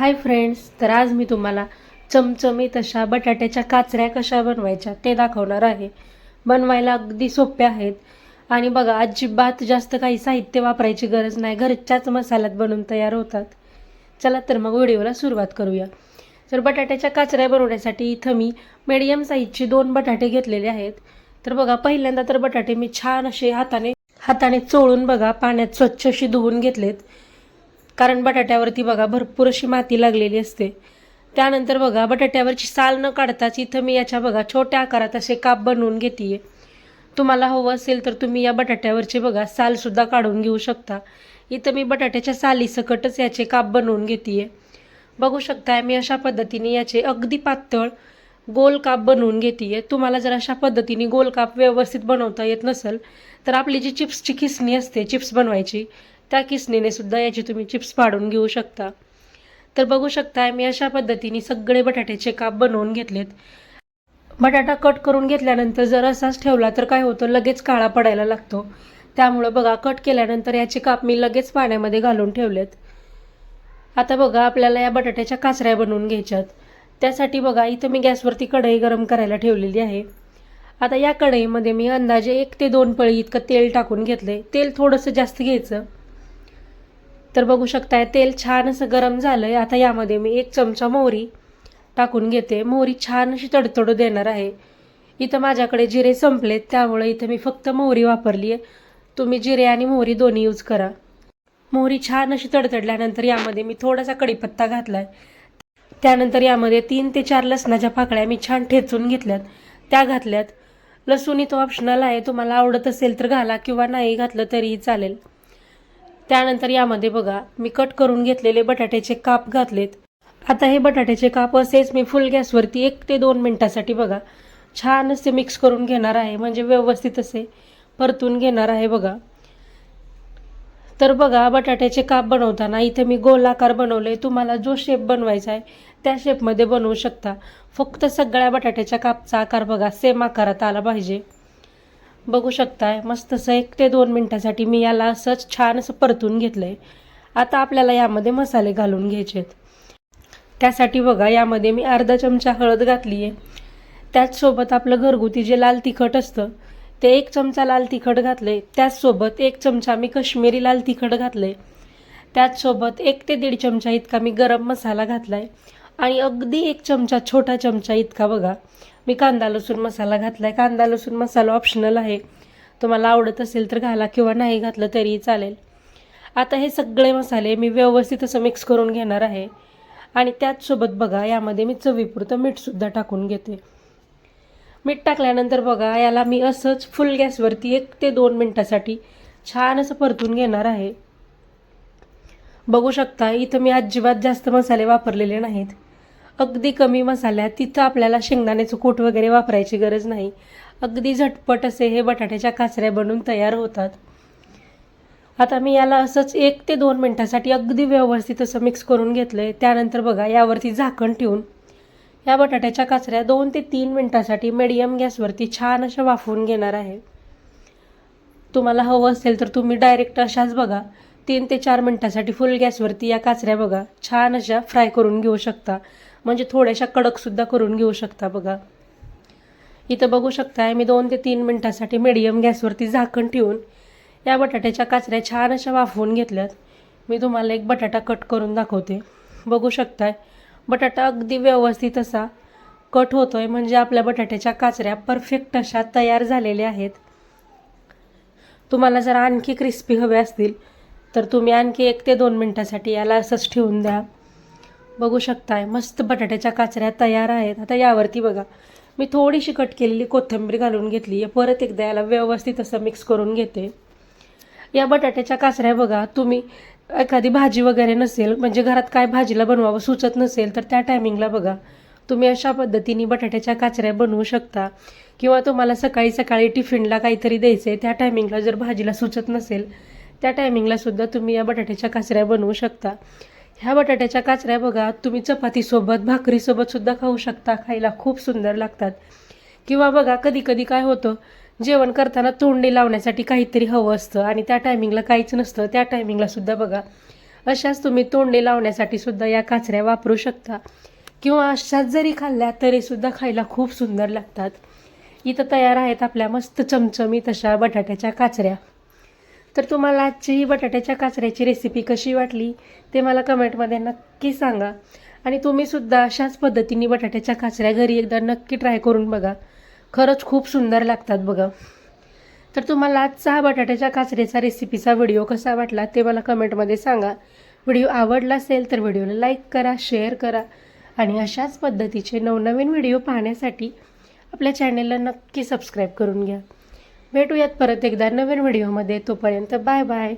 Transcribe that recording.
Hi friends तर आज मी तुम्हाला चमचमीत अशा बटाट्याच्या काचऱ्या कशा बनवायच्या ते दाखवणार आहे. बनवायला अगदी सोप्या आहेत. आणि बघा अजिबात जास्त काही साहित्य वापरायची गरज नाही. घरच्याच मसाल्यात बनवून तयार होतात. चला तर मग व्हिडिओला सुरुवात करूया. तर बटाट्याच्या काचऱ्या बनवण्यासाठी इथं मी मीडियम साईजचे दोन बटाटे घेतलेले आहेत. तर बघा पहिल्यांदा तर बटाटे मी छान असे हाताने हाताने चोळून बघा पाण्यात स्वच्छ अशी धुवून घेतलेत. कारण बटाट्यावरती बघा भरपूर अशी माती लागलेली असते. त्यानंतर बघा बटाट्यावरची साल न काढताच इथं मी याच्या बघा छोट्या आकारात असे काप बनवून घेते तुम्हाला हवं असेल तर तुम्ही या बटाट्यावरचे बघा सालसुद्धा काढून घेऊ शकता. इथं मी बटाट्याच्या सालीसकटच याचे काप बनवून घेते बघू शकताय मी अशा पद्धतीने याचे अगदी पातळ गोल काप बनवून घेते तुम्हाला जर अशा पद्धतीने गोल काप व्यवस्थित बनवता येत नसेल तर आपली जी चिप्सची खिसणी असते चिप्स बनवायची त्या किसणीने सुद्धा याची तुम्ही चिप्स पाडून घेऊ शकता. तर बघू शकताय मी अशा पद्धतीने सगळे बटाट्याचे काप बनवून घेतलेत. बटाटा कट करून घेतल्यानंतर जर असाच ठेवला तर काय होतं लगेच काळा पडायला लागतो. त्यामुळं बघा कट केल्यानंतर याचे काप मी लगेच पाण्यामध्ये घालून ठेवलेत. आता बघा आपल्याला या बटाट्याच्या काचऱ्या बनवून घ्यायच्यात. त्यासाठी बघा इथं मी गॅसवरती कढई गरम करायला ठेवलेली आहे. आता या कढईमध्ये मी अंदाजे एक ते दोन पळी इतकं तेल टाकून घेतलं आहे तेल थोडंसं जास्त घ्यायचं. तर बघू शकताय तेल छान असं गरम झालंय. आता यामध्ये मी एक चमचा मोहरी टाकून घेते. मोहरी छान अशी तडतडू देणार आहे. इथं माझ्याकडे जिरे संपलेत त्यामुळे इथं मी फक्त मोहरी वापरली आहे तुम्ही जिरे आणि मोहरी दोन्ही यूज करा. मोहरी छान अशी तडतडल्यानंतर यामध्ये मी थोडासा कढीपत्ता घातलाय. त्यानंतर यामध्ये तीन ते चार लसणाच्या पाकळ्या मी छान ठेचून घेतल्यात. त्या घातल्यात. लसूण तो ऑप्शनल आहे. तुम्हाला आवडत असेल तर घाला किंवा नाही घातलं तरीही चालेल. त्यानंतर यामध्ये बघा मी कट करून घेतलेले बटाट्याचे काप घातलेत. आता हे बटाट्याचे काप असेच मी फुल गॅसवरती एक ते दोन मिनटासाठी बघा छान असे मिक्स करून घेणार आहे. म्हणजे व्यवस्थित असे परतून घेणार आहे बघा. तर बघा बटाट्याचे काप बनवताना इथे मी गोलाकार बनवले तुम्हाला जो शेप बनवायचा आहे त्या शेपमध्ये बनवू शकता. फक्त सगळ्या बटाट्याच्या कापचा आकार बघा सेम आकारात आला पाहिजे. बघू शकताय. मस्त असं एक ते दोन मिनटासाठी मी याला असंच छान असं परतून घेतलं आहे आता आपल्याला यामध्ये मसाले घालून घ्यायचे आहेत त्यासाठी बघा यामध्ये मी अर्धा चमचा हळद घातली आहे त्याचसोबत आपलं घरगुती जे लाल तिखट असतं ते एक चमचा लाल तिखट घातले त्याचसोबत एक चमचा मी कश्मीरी लाल तिखट घातले त्याचसोबत एक ते दीड चमचा इतका मी गरम मसाला घातला आहे आणि अगदी एक चमचा छोटा चमचा इतका बघा. मी कांदा लसूण मसाला घातला आहे कांदा लसूण मसाला ऑप्शनल आहे. तुम्हाला आवडत असेल तर घाला किंवा नाही घातलं तरीही चालेल. आता हे सगळे मसाले मी व्यवस्थित असं मिक्स करून घेणार आहे. आणि त्याचसोबत बघा यामध्ये मी चवीपुरतं मीठसुद्धा टाकून घेते. मीठ टाकल्यानंतर बघा याला मी असंच फुल गॅसवरती एक ते दोन मिनटासाठी छान असं परतून घेणार आहे. बघू शकता इथं मी अजिबात जास्त मसाले वापरलेले नाहीत. अगदी कमी मसाल्यात तिथं आपल्याला शेंगदाण्याचं कूट वगैरे वापरायची गरज नाही. अगदी झटपट असे हे बटाट्याच्या काचऱ्या बनून तयार होतात. आता मी याला असंच एक ते दोन मिनटासाठी अगदी व्यवस्थित असं मिक्स करून घेतलं आहे त्यानंतर बघा यावरती झाकण ठेवून या बटाट्याच्या काचऱ्या दोन ते तीन मिनटासाठी मिडियम गॅसवरती छान अशा वाफवून घेणार आहे. तुम्हाला हवं असेल तर तुम्ही डायरेक्ट अशाच बघा तीन ते चार मिनटासाठी फुल गॅसवरती या काचऱ्या बघा. छान अशा फ्राय करून घेऊ शकता. म्हणजे थोड्याशा कडकसुद्धा करून घेऊ शकता बघा. इथं बघू शकताय मी दोन ते तीन मिनटासाठी मिडियम गॅसवरती झाकण ठेवून या बटाट्याच्या काचऱ्या छान अशा वाफवून घेतल्यात. मी तुम्हाला एक बटाटा कट करून दाखवते. बघू शकताय बटाटा अगदी व्यवस्थित असा कट होतोय. म्हणजे आपल्या बटाट्याच्या काचऱ्या परफेक्ट अशा तयार झालेल्या आहेत. तुम्हाला जर आणखी क्रिस्पी हवे असतील तर तुम्ही आणखी एक ते दोन मिनटासाठी याला असंच ठेवून द्या. बघू शकताय मस्त बटाट्याच्या काचऱ्या तयार आहेत. आता यावरती बघा मी थोडीशी कट केलेली कोथिंबीर घालून घेतली. आहे परत एकदा याला व्यवस्थित असं मिक्स करून घेते. या बटाट्याच्या काचऱ्या बघा तुम्ही एखादी भाजी वगैरे नसेल म्हणजे घरात काय भाजीला बनवावं सुचत नसेल तर त्या टायमिंगला बघा. तुम्ही अशा पद्धतीने बटाट्याच्या काचऱ्या बनवू शकता. किंवा तुम्हाला सकाळी सकाळी टिफिनला काहीतरी द्यायचं आहे त्या टायमिंगला जर भाजीला सुचत नसेल त्या टायमिंगला सुद्धा तुम्ही या बटाट्याच्या काचऱ्या बनवू शकता. ह्या बटाट्याच्या काचऱ्या बघा तुम्ही चपातीसोबत भाकरीसोबत सुद्धा खाऊ शकता. खायला खूप सुंदर लागतात. किंवा बघा कधी कधी काय होतं जेवण करताना तोंडी लावण्यासाठी काहीतरी हवं असतं आणि त्या टायमिंगला काहीच नसतं. त्या टायमिंगला सुद्धा बघा अशाच तुम्ही तोंडी लावण्यासाठी सुद्धा या काचऱ्या वापरू शकता. किंवा अशाच जरी खाल्ल्या तरीसुद्धा खायला खूप सुंदर लागतात. इथं तयार आहेत आपल्या मस्त चमचमीत अशा बटाट्याच्या काचऱ्या. तर तुम्हाला आजची ही बटाट्याच्या काचऱ्याची रेसिपी कशी वाटली ते मला कमेंटमध्ये नक्की सांगा. आणि तुम्हीसुद्धा अशाच पद्धतीने बटाट्याच्या काचऱ्या घरी एकदा नक्की ट्राय करून बघा. खरंच खूप सुंदर लागतात बघा. तर तुम्हाला आजचा हा बटाट्याच्या काचऱ्याचा रेसिपीचा व्हिडिओ कसा वाटला ते मला कमेंटमध्ये सांगा. व्हिडिओ आवडला असेल तर व्हिडिओला लाईक करा शेअर करा. आणि अशाच पद्धतीचे नवनवीन व्हिडिओ पाहण्यासाठी आपल्या चॅनेलला नक्की सबस्क्राईब करून घ्या. भेटूयात परत एकदा नवीन व्हिडिओमध्ये. तोपर्यंत बाय बाय.